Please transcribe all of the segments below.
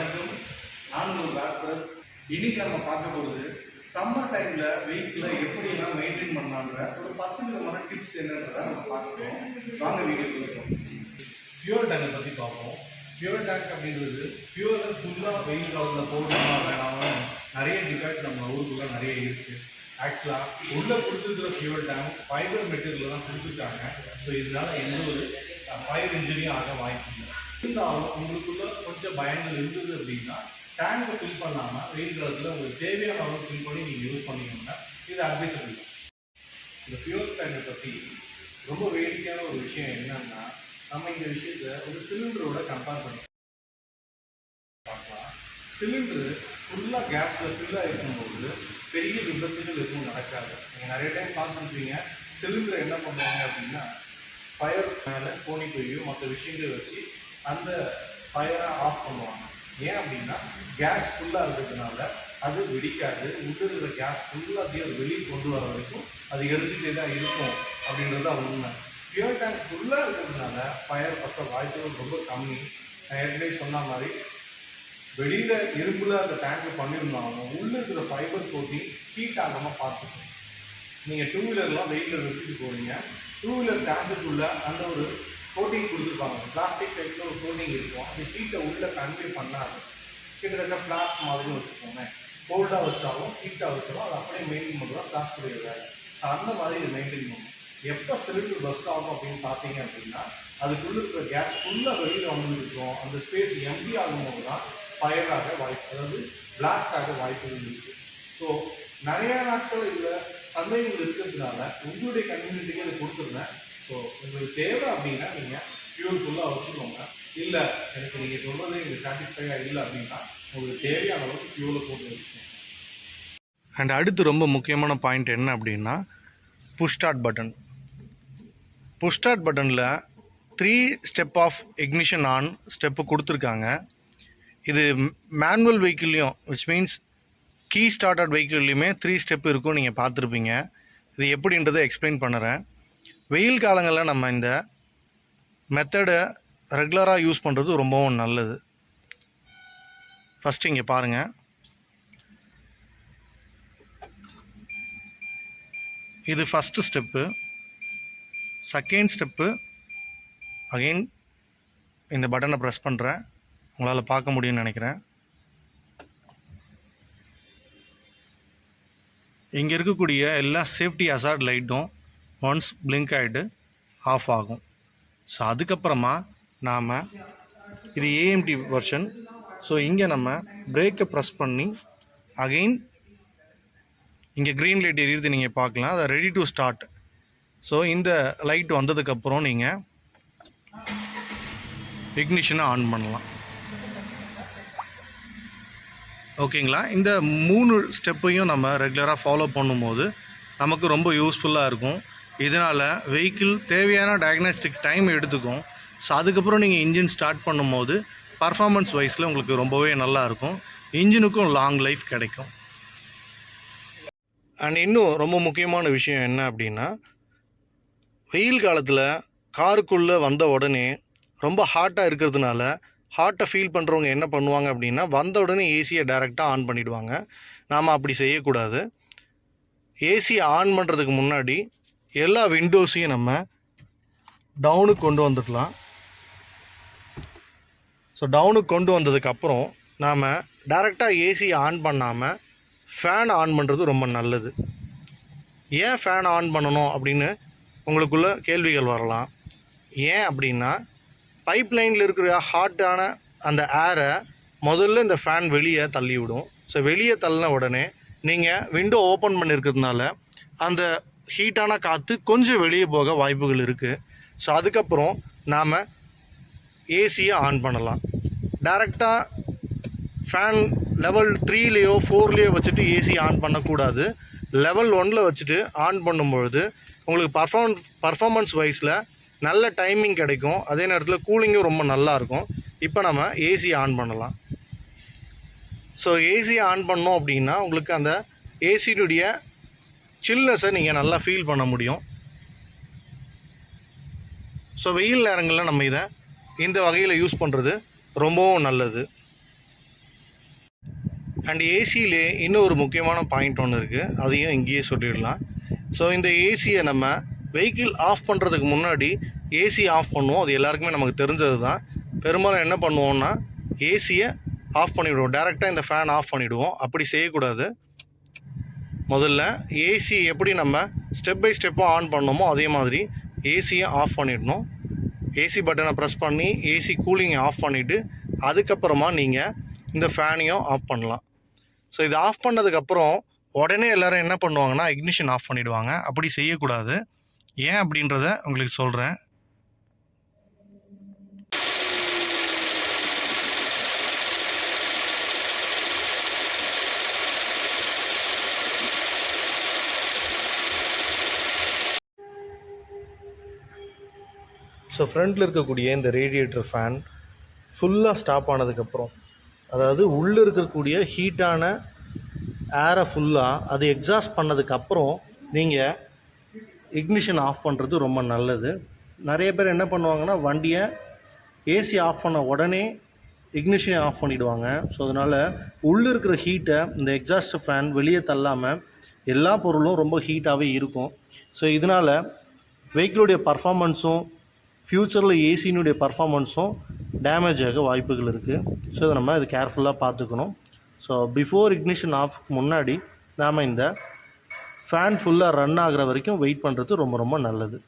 வணக்கம். நான் ஒரு டாக்டர் இன்னைக்கு நம்ம பார்க்க போகிறது சம்மர் டைமில் வெயிட்டில் எப்படியெல்லாம் மெயின்டைன் பண்ணலான்ற ஒரு பத்து விதமான டிப்ஸ் என்னன்றதை நம்ம பார்க்குறோம் வாங்க வீடியோ கொடுப்போம் ஃபியூல் டேங்கை பற்றி பார்ப்போம். ஃபியூல் டேங்க் அப்படின்றது ஃபியூலை ஃபுல்லாக வெயில் காலத்தில் போடணுமா வேணாமா நிறைய டிபேட் நம்ம ஊருக்குள்ளே நிறைய இருக்குது ஆக்சுவலாக உள்ளே கொடுத்துருக்கிற ஃபியூல் டேங்க் ஃபைபர் மெட்டீரியல் தான் கொடுத்துருக்காங்க ஸோ இதனால் எந்த ஒரு ஃபயர் இன்ஜுரியும் ஆக வாய்ப்பு இல்லை. இருந்தாலும் உங்களுக்குள்ள கொஞ்சம் பயங்கள் இருந்தது அப்படின்னா டேங்கை ஃபில் பண்ணாமல் வெயில் காலத்தில் உங்களுக்கு தேவையான அளவு ஃபில் பண்ணி நீங்கள் யூஸ் பண்ணீங்கன்னா இது அட்வைசபிள் இந்த ஃபியூல் டேங்கை பற்றி ரொம்ப வேடிக்கையான ஒரு விஷயம் என்னன்னா நம்ம இந்த விஷயத்த ஒரு சிலிண்டரோட கம்பேர் பண்ணி பார்க்கலாம். சிலிண்டரு ஃபுல்லாக கேஸில் ஃபில்லாக இருக்கும்போது பெரிய விபத்துகள் எதுவும் நடக்காது. நீங்கள் நிறைய டைம் பார்த்துருப்பீங்க சிலிண்டர் என்ன பண்ணுவாங்க அப்படின்னா ஃபயர் மேலே கோணி போய் மற்ற விஷயங்களை வச்சு அந்த ஃபயரை ஆஃப் பண்ணுவாங்க. ஏன் அப்படின்னா கேஸ் ஃபுல்லாக இருக்கிறதுனால அது வெடிக்காது. உள்ளிருக்கிற கேஸ் ஃபுல்லாக அப்படியே அது வெளியே கொண்டு வர வரைக்கும் அது எரிஞ்சுட்டே தான் இருக்கும் அப்படின்றது தான் உண்மை. ஃபியூல் டேங்க் ஃபுல்லாக இருக்கிறதுனால ஃபயர் பற்ற வாய்ப்புகள் ரொம்ப கம்மி. நான் ஏற்கனவே சொன்ன மாதிரி வெளியில் இரும்புல அந்த டேங்கை பண்ணியிருந்தாலும் உள்ள இருக்கிற ஃபைபர் கோட்டிங் ஹீட் ஆகாமல் பார்த்துக்கணும் நீங்கள் டூ வீலர்லாம் வெயிலில் விட்டுட்டு போறீங்க. டூ வீலர் டேங்குக்குள்ளே அந்த ஒரு கோட்டிங் கொடுத்துருப்பாங்க. பிளாஸ்டிக் டைப்பில் ஒரு கோட்டிங் இருக்கும். அது ஹீட்டை உள்ளே கன்வே பண்ணாது. கிட்டத்தட்ட ஃப்ளாஸ்க் மாதிரி வச்சுக்கோங்க கோல்டாக வச்சாலும் ஹீட்டாக வச்சாலும் அதை அப்படியே மெயின்டைன் பண்ணுறோம் பிளாஸ்டிக் வேலை ஸோ அந்த மாதிரி இதை மெயின்டைன் பண்ணணும் எப்போ சிலிண்டர் பஸ்ட் ஆகும் அப்படின்னு பார்த்தீங்க அப்படின்னா அதுக்குள்ளே இருக்கிற கேஸ் ஃபுல்லாக வெளியில் வந்துருக்கும். அந்த ஸ்பேஸ் எம்டி ஆகும்போது தான் ஃபயராக வாய்ப்பு அதாவது பிளாஸ்ட் ஆக வாய்ப்புகள் இருக்குது ஸோ நிறையா நாட்கள் இல்லை சந்தேகங்கள் இருக்கிறதுனால உங்களுடைய கம்யூனிட்டிக்கு அதை கொடுத்துருந்தேன் ஸோ உங்களுக்கு தேவை அப்படின்னா நீங்கள் ஃபியூல் ஃபுல்லாக வச்சுக்கோங்க. இல்லை எனக்கு நீங்கள் சொல்கிறது எனக்கு சாட்டிஸ்ஃபையாக இல்லை அப்படின்னா உங்களுக்கு தேவையான அளவுக்கு ஃபியூலை போட்டு வச்சுக்கோங்க. அண்ட் அடுத்து ரொம்ப முக்கியமான பாயிண்ட் என்ன அப்படின்னா push start button push start பட்டனில் three step of ignition on step கொடுத்துருக்காங்க. இது மேனுவல் வெஹிக்கிள்லையும் விச் மீன்ஸ் கீ ஸ்டார்டட் வெஹிக்கிள்லையுமே த்ரீ ஸ்டெப் இருக்கும் நீங்கள் பார்த்துருப்பீங்க. இது எப்படின்றத எக்ஸ்பிளைன் பண்ணுறேன். வெயில் காலங்களில் நம்ம இந்த மெத்தடை ரெகுலராக யூஸ் பண்ணுறது ரொம்பவும் நல்லது. ஃபஸ்ட்டு இங்கே பாருங்கள் இது first step second step again இந்த பட்டனை ப்ரெஸ் பண்ணுறேன் உங்களால் பார்க்க முடியும்னு நினைக்கிறேன். இங்கே இருக்கக்கூடிய எல்லா சேஃப்டி அசார்ட் லைட்டும் ஒன்ஸ் பிளிங்க் ஆகிட்டு ஆஃப் ஆகும். ஸோ அதுக்கப்புறமா நாம் இது ஏஎம்டி வெர்ஷன் ஸோ இங்கே நம்ம பிரேக்கை ப்ரெஸ் பண்ணி அகெயின் இங்கே க்ரீன் லைட் எரியுது நீங்கள் பார்க்கலாம். அதை ரெடி டு ஸ்டார்ட் ஸோ இந்த லைட் வந்ததுக்கப்புறம் நீங்கள் இக்னிஷனை ஆன் பண்ணலாம். ஓகேங்களா இந்த மூணு ஸ்டெப்பையும் நம்ம ரெகுலராக ஃபாலோ பண்ணும்போது நமக்கு ரொம்ப யூஸ்ஃபுல்லாக இருக்கும். இதனால் வெஹிக்கிள் தேவையான டயக்னாஸ்டிக் டைம் எடுத்துக்கும். ஸோ அதுக்கப்புறம் நீங்கள் இன்ஜின் ஸ்டார்ட் பண்ணும்போது பர்ஃபார்மன்ஸ் வைஸில் உங்களுக்கு ரொம்பவே நல்லாயிருக்கும் இன்ஜினுக்கும் லாங் லைஃப் கிடைக்கும். அண்ட் இன்னும் ரொம்ப முக்கியமான விஷயம் என்ன அப்படின்னா வெயில் காலத்தில் காருக்குள்ளே வந்த உடனே ரொம்ப ஹாட்டாக இருக்கிறதுனால ஹாட்டை ஃபீல் பண்ணுறவங்க என்ன பண்ணுவாங்க அப்படின்னா வந்த உடனே ஏசியை டைரெக்டாக ஆன் பண்ணிவிடுவாங்க நாம் அப்படி செய்யக்கூடாது. ஏசியை ஆன் பண்ணுறதுக்கு முன்னாடி எல்லா விண்டோஸையும் நம்ம டவுனுக்கு கொண்டு வந்துடலாம் ஸோ டவுனுக்கு கொண்டு வந்ததுக்கப்புறம் நாம் டைரெக்டாக ஏசி ஆன் பண்ணாமல் ஃபேன் ஆன் பண்ணுறது ரொம்ப நல்லது. ஏன் ஃபேன் ஆன் பண்ணணும் அப்படின்னு உங்களுக்குள்ள கேள்விகள் வரலாம். ஏன் அப்படின்னா பைப் லைனில் இருக்கிற ஹாட்டான அந்த ஏரை முதல்ல இந்த ஃபேன் வெளியே தள்ளி விடும் ஸோ வெளியே தள்ளின உடனே நீங்கள் விண்டோ ஓப்பன் பண்ணியிருக்கிறதுனால அந்த ஹீட்டான காற்று கொஞ்சம் வெளியே போக வாய்ப்புகள் இருக்குது ஸோ அதுக்கப்புறம் நாம் ஏசியை ஆன் பண்ணலாம். டைரெக்டாக ஃபேன் லெவல் த்ரீலேயோ ஃபோர்லேயோ வச்சுட்டு ஏசி ஆன் பண்ணக்கூடாது. லெவல் ஒனில் வச்சுட்டு ஆன் பண்ணும்பொழுது உங்களுக்கு பர்ஃபார்ம் பர்ஃபார்மன்ஸ் வைஸில் நல்ல டைமிங் கிடைக்கும். அதே நேரத்தில் கூலிங்கும் ரொம்ப நல்லா இருக்கும். இப்போ நம்ம ஏசி ஆன் பண்ணலாம். ஸோ ஏசி ஆன் பண்ணோம் அப்படின்னா உங்களுக்கு அந்த ஏசியினுடைய சில்னஸை நீங்கள் நல்லா ஃபீல் பண்ண முடியும். ஸோ வெயில் நேரங்களில் நம்ம இதை இந்த வகையில் யூஸ் பண்ணுறது ரொம்பவும் நல்லது. அண்ட் ஏசியிலே இன்னும் ஒரு முக்கியமான பாயிண்ட் ஒன்று இருக்குது அதையும் இங்கேயே சொல்லிடலாம். ஸோ இந்த ஏசியை நம்ம வெஹிக்கிள் ஆஃப் பண்ணுறதுக்கு முன்னாடி ஏசி ஆஃப் பண்ணுவோம். அது எல்லாருக்குமே நமக்கு தெரிஞ்சது தான். பெரும்பாலும் என்ன பண்ணுவோம்னா ஏசியை ஆஃப் பண்ணிவிடுவோம் டேரெக்டாக இந்த ஃபேன் ஆஃப் பண்ணிவிடுவோம் அப்படி செய்யக்கூடாது. முதல்ல ஏசி எப்படி நம்ம ஸ்டெப் பை ஸ்டெப்பாக ஆன் பண்ணோமோ அதே மாதிரி ஏசியை ஆஃப் பண்ணிடணும். ஏசி பட்டனை ப்ரெஸ் பண்ணி ஏசி கூலிங்கை ஆஃப் பண்ணிவிட்டு அதுக்கப்புறமா நீங்கள் இந்த ஃபேனையும் ஆஃப் பண்ணலாம். ஸோ இது ஆஃப் பண்ணதுக்கப்புறம் உடனே எல்லோரும் என்ன பண்ணுவாங்கன்னா இக்னிஷன் ஆஃப் பண்ணிவிடுவாங்க அப்படி செய்யக்கூடாது. ஏன் அப்படின்றத உங்களுக்கு சொல்கிறேன் ஸோ ஃப்ரண்ட்டில் இருக்கக்கூடிய இந்த ரேடியேட்டர் ஃபேன் ஃபுல்லாக ஸ்டாப் ஆனதுக்கப்புறம் அதாவது உள்ளே இருக்கக்கூடிய ஹீட்டான ஏரை ஃபுல்லாக அது எக்ஸாஸ்ட் பண்ணதுக்கப்புறம் நீங்கள் இக்னிஷன் ஆஃப் பண்ணுறது ரொம்ப நல்லது. நிறைய பேர் என்ன பண்ணுவாங்கன்னா வண்டியை ஏசி ஆஃப் பண்ண உடனே இக்னிஷனை ஆஃப் பண்ணிவிடுவாங்க ஸோ அதனால் உள்ளே இருக்கிற ஹீட்டை இந்த எக்ஸாஸ்ட் ஃபேன் வெளியே தள்ளாமல் எல்லா பொருளும் ரொம்ப ஹீட்டாகவே இருக்கும். ஸோ இதனால் வெஹிக்கிளுடைய பர்ஃபாமன்ஸும் ஃப்யூச்சரில் ஏசினுடைய பர்ஃபாமன்ஸும் டேமேஜ் ஆக வாய்ப்புகள் இருக்குது ஸோ இதை நம்ம இது கேர்ஃபுல்லாக பார்த்துக்கணும். ஸோ பிஃபோர் இக்னிஷன் ஆஃப் முன்னாடி நாம் இந்த ஃபேன் ஃபுல்லாக ரன் ஆகுற வரைக்கும் வெயிட் பண்ணுறது ரொம்ப ரொம்ப நல்லது.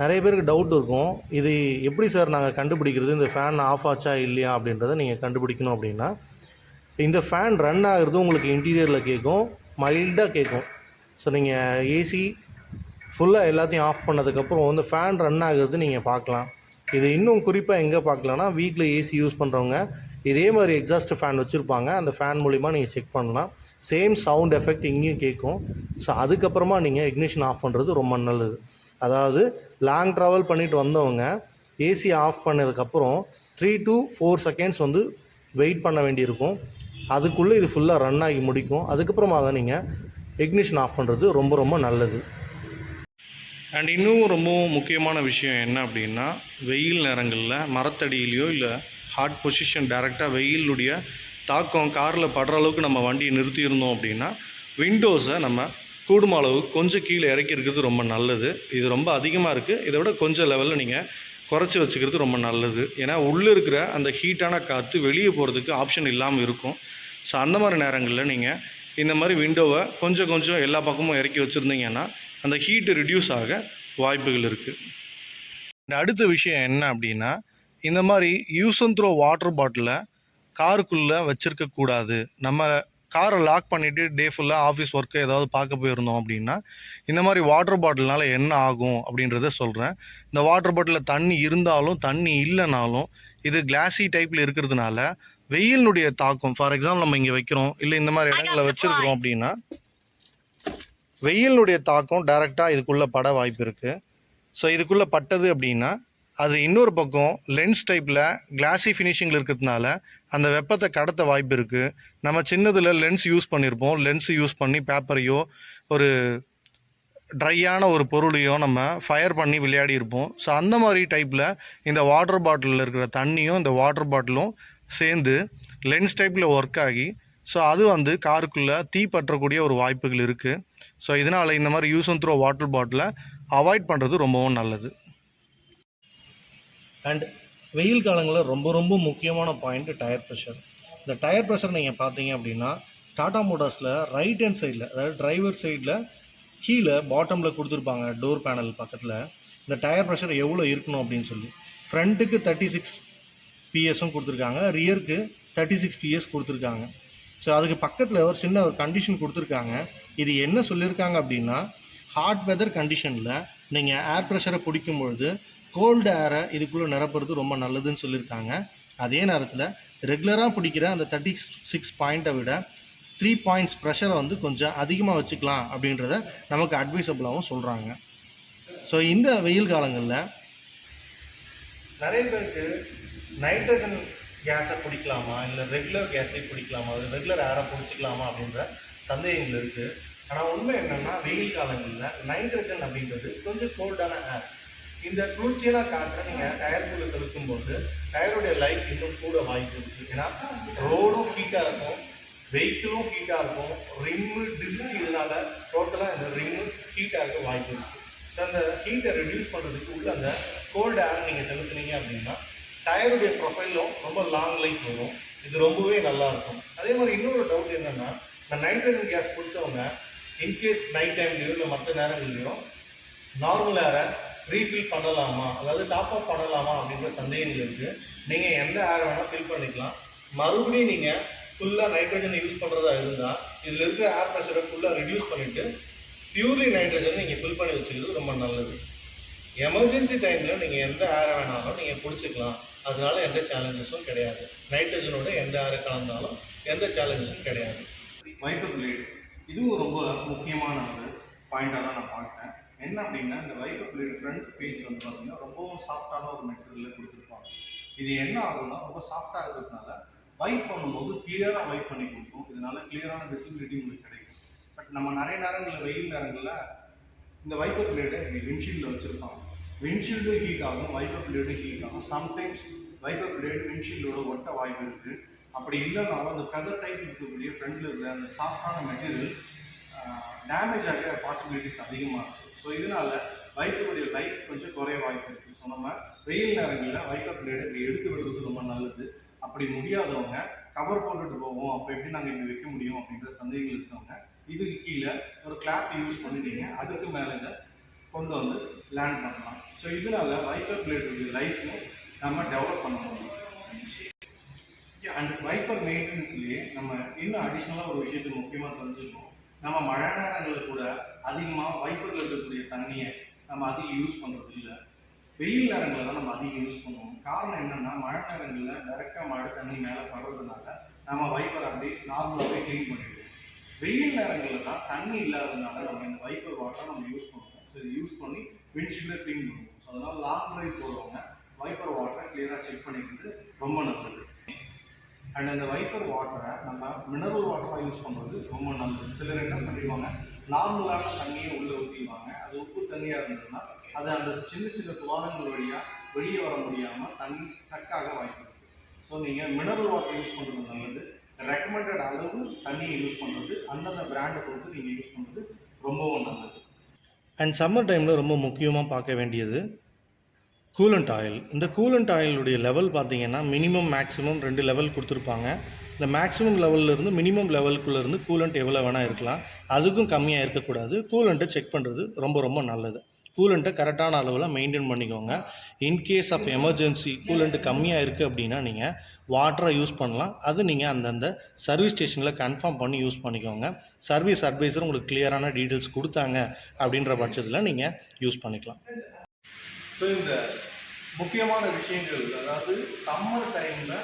நிறைய பேருக்கு டவுட் இருக்கும். இது எப்படி சார் நாங்கள் கண்டுபிடிக்கிறது? இந்த ஃபேன் ஆஃப் ஆச்சா இல்லையா அப்படின்றத நீங்கள் கண்டுபிடிக்கணும் அப்படின்னா இந்த ஃபேன் ரன் ஆகிறது உங்களுக்கு இன்டீரியரில் கேட்கும் மைல்டாக கேட்கும். ஸோ நீங்கள் ஏசி ஃபுல்லாக எல்லாத்தையும் ஆஃப் பண்ணதுக்கப்புறம் வந்து ஃபேன் ரன் ஆகுறது நீங்கள் பார்க்கலாம். இது இன்னும் குறிப்பாக எங்கே பார்க்கலாம்னா வீட்டில் ஏசி யூஸ் பண்ணுறவங்க இதே மாதிரி எக்ஸாஸ்ட் ஃபேன் வச்சுருப்பாங்க. அந்த ஃபேன் மூலிமா நீங்கள் செக் பண்ணலாம். சேம் சவுண்ட் எஃபெக்ட் இங்கேயும் கேட்கும். ஸோ அதுக்கப்புறமா நீங்கள் இக்னிஷன் ஆஃப் பண்ணுறது ரொம்ப நல்லது. அதாவது லாங் ட்ராவல் பண்ணிட்டு வந்தவங்க ஏசி ஆஃப் பண்ணதுக்கப்புறம் த்ரீ டு ஃபோர் செகண்ட்ஸ் வந்து வெயிட் பண்ண வேண்டியிருக்கும். அதுக்குள்ளே இது ஃபுல்லாக ரன் ஆகி முடிக்கும். அதுக்கப்புறமா தான் நீங்கள் இக்னிஷன் ஆஃப் பண்ணுறது ரொம்ப ரொம்ப நல்லது. அண்ட் இன்னும் ரொம்ப முக்கியமான விஷயம் என்ன அப்படின்னா வெயில் நேரங்களில் மரத்தடியிலையோ இல்லை ஹார்ட் பொசிஷன் டைரெக்டாக வெயிலுடைய தாக்கம் காரில் படுற அளவுக்கு நம்ம வண்டியை நிறுத்தியிருந்தோம் அப்படின்னா விண்டோஸை நம்ம கூடும அளவு கொஞ்சம் கீழே இறக்கிருக்கிறது ரொம்ப நல்லது. இது ரொம்ப அதிகமாக இருக்குது இதை விட கொஞ்சம் லெவலில் நீங்கள் குறைச்சி வச்சுக்கிறது ரொம்ப நல்லது. ஏன்னா உள்ளே இருக்கிற அந்த ஹீட்டான காற்று வெளியே போகிறதுக்கு ஆப்ஷன் இல்லாமல் இருக்கும். ஸோ அந்த மாதிரி நேரங்களில் நீங்கள் இந்த மாதிரி விண்டோவை கொஞ்சம் கொஞ்சம் எல்லா பக்கமும் இறக்கி வச்சுருந்தீங்கன்னா அந்த ஹீட்டு ரிடியூஸ் ஆக வாய்ப்புகள் இருக்குது அடுத்த விஷயம் என்ன அப்படின்னா இந்த மாதிரி யூஸ் அண்ட் த்ரோ வாட்டர் பாட்டிலை காருக்குள்ளே வச்சுருக்கக்கூடாது நம்ம காரை லாக் பண்ணிவிட்டு டே ஃபுல்லாக ஆஃபீஸ் ஒர்க்கு ஏதாவது பார்க்க போயிருந்தோம் அப்படின்னா இந்த மாதிரி வாட்டர் பாட்டில்னால என்ன ஆகும் அப்படின்றத சொல்கிறேன் இந்த வாட்டர் பாட்டிலில் தண்ணி இருந்தாலும் தண்ணி இல்லைனாலும் இது கிளாஸி டைப்பில் இருக்கிறதுனால வெயிலினுடைய தாக்கம் ஃபார் எக்ஸாம்பிள் நம்ம இங்கே வைக்கிறோம் இல்லை இந்த மாதிரி இடங்களை வச்சுருக்கிறோம் அப்படின்னா வெயிலினுடைய தாக்கம் டைரெக்டாக இதுக்குள்ளே பட வாய்ப்பு இருக்குது ஸோ இதுக்குள்ளே பட்டது அப்படின்னா அது இன்னொரு பக்கம் லென்ஸ் டைப்பில் கிளாஸி ஃபினிஷிங்கில் இருக்கிறதுனால அந்த வெப்பத்தை கடத்த வாய்ப்பு இருக்குது நம்ம சின்னதில் லென்ஸ் யூஸ் பண்ணியிருப்போம் லென்ஸ் யூஸ் பண்ணி பேப்பரையோ ஒரு ட்ரையான ஒரு பொருளையோ நம்ம ஃபயர் பண்ணி விளையாடி இருப்போம். ஸோ அந்த மாதிரி டைப்பில் இந்த வாட்டர் பாட்டிலில் இருக்கிற தண்ணியும் இந்த வாட்டர் பாட்டிலும் சேர்ந்து லென்ஸ் டைப்பில் ஒர்க் ஆகி ஸோ அது வந்து காருக்குள்ளே தீ பற்றக்கூடிய ஒரு வாய்ப்புகள் இருக்குது ஸோ இதனால் இந்த மாதிரி யூஸ் அண்ட் த்ரோ வாட்டர் பாட்டிலை அவாய்ட் பண்ணுறது ரொம்பவும் நல்லது. அண்ட் வெயில் காலங்களில் ரொம்ப ரொம்ப முக்கியமான பாயிண்ட் டயர் ப்ரெஷர் இந்த டயர் ப்ரெஷர் நீங்கள் பார்த்தீங்க அப்படின்னா டாடா மோட்டார்ஸில் ரைட் ஹேண்ட் சைடில் அதாவது டிரைவர் சைடில் கீழே பாட்டமில் கொடுத்துருப்பாங்க டோர் பேனல் பக்கத்தில். இந்த டயர் ப்ரெஷர் எவ்வளோ இருக்கணும் அப்படின்னு சொல்லி. ஃப்ரண்ட்டுக்கு தேர்ட்டி சிக்ஸ் பிஎஸும் கொடுத்துருக்காங்க ரியருக்கு தேர்ட்டி சிக்ஸ் பிஎஸ் கொடுத்துருக்காங்க. ஸோ அதுக்கு பக்கத்தில் ஒரு சின்ன ஒரு கண்டிஷன் கொடுத்துருக்காங்க. இது என்ன சொல்லியிருக்காங்க அப்படின்னா ஹாட் வெதர் கண்டிஷனில் நீங்கள் ஏர் ப்ரெஷரை பிடிக்கும் பொழுது கோல்டு ஏரை இதுக்குள்ளே நிரப்புறது ரொம்ப நல்லதுன்னு சொல்லியிருக்காங்க அதே நேரத்தில் ரெகுலராக பிடிக்கிற அந்த தேர்ட்டி சிக்ஸ் பாயிண்ட்டை விட த்ரீ பாயிண்ட்ஸ் ப்ரெஷரை வந்து கொஞ்சம் அதிகமாக வச்சுக்கலாம் அப்படின்றத நமக்கு அட்வைசபிளாகவும் சொல்கிறாங்க ஸோ இந்த வெயில் காலங்களில் நிறைய பேருக்கு நைட்ரஜன் கேஸை பிடிக்கலாமா இல்லை ரெகுலர் கேஸை பிடிக்கலாமா அது ரெகுலர் ஏரை பிடிச்சிக்கலாமா அப்படின்ற சந்தேகங்கள் இருக்குது ஆனால் உண்மை என்னென்னா வெயில் காலங்களில் நைட்ரஜன் அப்படின்றது கொஞ்சம் கோல்டான ஏர் இந்த குளிர்ச்சியான காற்றை நீங்கள் டயருக்குள்ளே செலுத்தும் போது டயருடைய லைஃப் இன்னும் கூட வாய்ப்பு இருக்குது ஏன்னா ரோடும் ஹீட்டாக இருக்கும் வெஹிக்கிளும் ஹீட்டாக இருக்கும் ரிம்மு டிஸ்க் இதனால டோட்டலாக இந்த ரிம்மு ஹீட்டாக இருக்க வாய்ப்பு இருக்குது ஸோ அந்த ஹீட்டை ரெடியூஸ் பண்ணுறதுக்கு உள்ள அந்த கோல்டு ஏர் நீங்கள் செலுத்துனீங்க அப்படின்னா டயருடைய ப்ரொஃபைலும் ரொம்ப லாங் லைஃப் வரும். இது ரொம்பவே நல்லா இருக்கும் அதே மாதிரி இன்னொரு டவுட் என்னென்னா இந்த நைட்ரஜன் கேஸ் பிடிச்சவங்க இன்கேஸ் நைட் டைம்லேயோ இல்லை மற்ற நேரங்கள்லையோ நார்மல் ஏரை ரீஃபில் பண்ணலாமா? அதாவது டாப் அப் பண்ணலாமா? அப்படின்ற சந்தேகங்கள் இருக்குது நீங்கள் எந்த ஏரை வேணால் ஃபில் பண்ணிக்கலாம். மறுபடியும் நீங்கள் ஃபுல்லாக நைட்ரஜன் யூஸ் பண்ணுறதா இருந்தால் இதில் இருக்கிற ஏர் ப்ரெஷரை ஃபுல்லாக ரிடியூஸ் பண்ணிவிட்டு பியூர்லி நைட்ரஜன் நீங்கள் ஃபில் பண்ணி வச்சுக்கிறது ரொம்ப நல்லது. எமர்ஜென்சி டைமில் நீங்கள் எந்த ஆரை வேணாலும் நீங்கள் பிடிச்சிக்கலாம் அதனால எந்த சேலஞ்சஸும் கிடையாது. நைட்ரஜனோட எந்த ஆரை கலந்தாலும் எந்த சேலஞ்சஸும் கிடையாது. வைப்பர் இதுவும் ரொம்ப முக்கியமான ஒரு பாயிண்டாக தான் நான் பார்த்தேன் என்ன அப்படின்னா இந்த வைப்பர் பிளேட் ஃப்ரண்ட் பேஜ் வந்து பார்த்தீங்கன்னா ரொம்பவும் சாஃப்டான ஒரு மெட்டீரியலில் கொடுத்துருப்பாங்க. இது என்ன ஆகும்னா ரொம்ப சாஃப்டாக இருக்கிறதுனால வைப் பண்ணும்போது கிளியராக வைப் பண்ணி கொடுக்கும். இதனால கிளியரான விசிபிலிட்டி உங்களுக்கு கிடைக்கும். பட் நம்ம நிறைய நேரங்களில் வெயில் நேரங்களில் இந்த வைப்பர் பிளேடை விண்ட்ஷீல்டில் வச்சுருப்பாங்க. விண்ட்ஷீல்டு ஹீட் ஆகும் வைப்பர் பிளேடு ஹீட் ஆகும். சம்டைம்ஸ் வைப்பர் பிளேடு விண்ட்ஷீல்டோட ஒட்ட வாய்ப்பு இருக்குது அப்படி இல்லைனாலும் அந்த ஃபெதர் டைப் இருக்கக்கூடிய ஃப்ரண்டில் இருக்கிற அந்த சாஃப்டான மெட்டீரியல் டேமேஜ் ஆக பாசிபிலிட்டிஸ் அதிகமாக இருக்குது ஸோ இதனால் வைப்பருடைய லைஃப் கொஞ்சம் குறைய வாய்ப்பு இருக்குது ஸோ நம்ம வெயில் நேரங்களில் வைப்பர் பிளேடு இப்படி எடுத்து விடுறது ரொம்ப நல்லது. அப்படி முடியாதவங்க கவர் போட்டுட்டு போவோம். அப்போ எப்படி நாங்கள் இங்கே வைக்க முடியும் அப்படின்ற சந்தேகங்கள் இருக்கிறவங்க இதுக்கு கீழே ஒரு கிளாத் யூஸ் பண்ணிட்டீங்க அதுக்கு மேலே இதை கொண்டு வந்து லேண்ட் பண்ணலாம். ஸோ இதனால வைப்பர் பிளேட்டுடைய லைஃப்பும் நம்ம டெவலப் பண்ண முடியும். அண்ட் வைப்பர் மெயின்டெனன்ஸ்லேயே நம்ம இன்னும் அடிஷ்னலாக ஒரு விஷயத்தை முக்கியமாக தெரிஞ்சுக்கணும். நம்ம மழை நேரங்களில் கூட அதிகமாக வைப்பரில் இருக்கக்கூடிய தண்ணியை நம்ம அதிகம் யூஸ் பண்ணுறது இல்லை. வெயில் நேரங்களில் தான் நம்ம அதிகம் யூஸ் பண்ணுவோம். காரணம் என்னென்னா மழை நேரங்களில் டைரெக்டாக மழை தண்ணி மேலே படுறதுனால நம்ம வைப்பர் அப்படி நார்மலாகவே க்ளீன் பண்ணிடுவோம். வெயில் நேரங்களில் தான் தண்ணி இல்லாததுனால நம்ம இந்த வைப்பர் வாட்டரை நம்ம யூஸ் பண்ணுவோம். யூஸ் பண்ணி விண்ட்ஷீல்டை க்ளீன் பண்ணுவோம். ஸோ அதனால் லாங் ட்ரைவ் போகிறவங்க வைப்பர் வாட்டரை கிளியராக செக் பண்ணிக்கிறது ரொம்ப நல்லது. அண்ட் அந்த வைப்பர் வாட்டரை நம்ம மினரல் வாட்டராக யூஸ் பண்ணுறது ரொம்ப நல்லது. சிலர் என்ன பண்ணிடுவாங்க நார்மலான தண்ணியை உள்ளே ஊற்றிடுவாங்க அது உப்பு தண்ணியாக இருந்ததுன்னா அது அந்த சின்ன சின்ன துவாரங்கள் வழியாக வெளியே வர முடியாமல் தண்ணி சக்காக வாய்ப்பு ஸோ நீங்கள் மினரல் வாட்டர் யூஸ் பண்ணுறது நல்லது. ரெக்கமெண்டட் அளவு தண்ணியை யூஸ் பண்ணுறது அந்தந்த பிராண்டை பொறுத்து நீங்கள் யூஸ் பண்ணுறது ரொம்பவும் நல்லது. அண்ட் சம்மர் டைமில் ரொம்ப முக்கியமாக பார்க்க வேண்டியது கூலண்ட் ஆயில் இந்த கூலண்ட் ஆயிலுடைய லெவல் பார்த்தீங்கன்னா மினிமம் மேக்ஸிமம் ரெண்டு லெவல் கொடுத்துருப்பாங்க. இந்த மேக்ஸிமம் லெவல்லேருந்து மினிமம் லெவலுக்குள்ளேருந்து கூலண்ட் எவ்வளோ வேணால் இருக்கலாம். அதுக்கும் கம்மியாக இருக்கக்கூடாது. கூலண்ட்டை செக் பண்ணுறது ரொம்ப ரொம்ப நல்லது. கூலண்ட்டை கரெக்டான அளவில் மெயின்டைன் பண்ணிக்கோங்க. இன்கேஸ் ஆஃப் எமர்ஜென்சி கூலண்ட்டு கம்மியாக இருக்குது அப்படின்னா நீங்கள் வாட்டரை யூஸ் பண்ணலாம். அது நீங்கள் அந்தந்த சர்வீஸ் ஸ்டேஷனில் கன்ஃபார்ம் பண்ணி யூஸ் பண்ணிக்கோங்க. சர்வீஸ் அட்வைசர் உங்களுக்கு கிளியரான டீட்டெயில்ஸ் கொடுத்தாங்க அப்படின்ற பட்சத்தில் நீங்கள் யூஸ் பண்ணிக்கலாம். ஸோ இந்த முக்கியமான விஷயங்கள் அதாவது சம்மர் டைமில்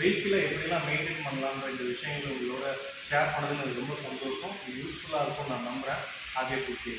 வெஹிக்கிளை எப்படிலாம் மெயின்டைன் பண்ணலான்ற இந்த விஷயங்கள் உங்களோட ஷேர் பண்ணதுன்னு எனக்கு ரொம்ப சந்தோஷம். யூஸ்ஃபுல்லாக இருக்கும் நான் நம்புகிறேன் அதே குட்டி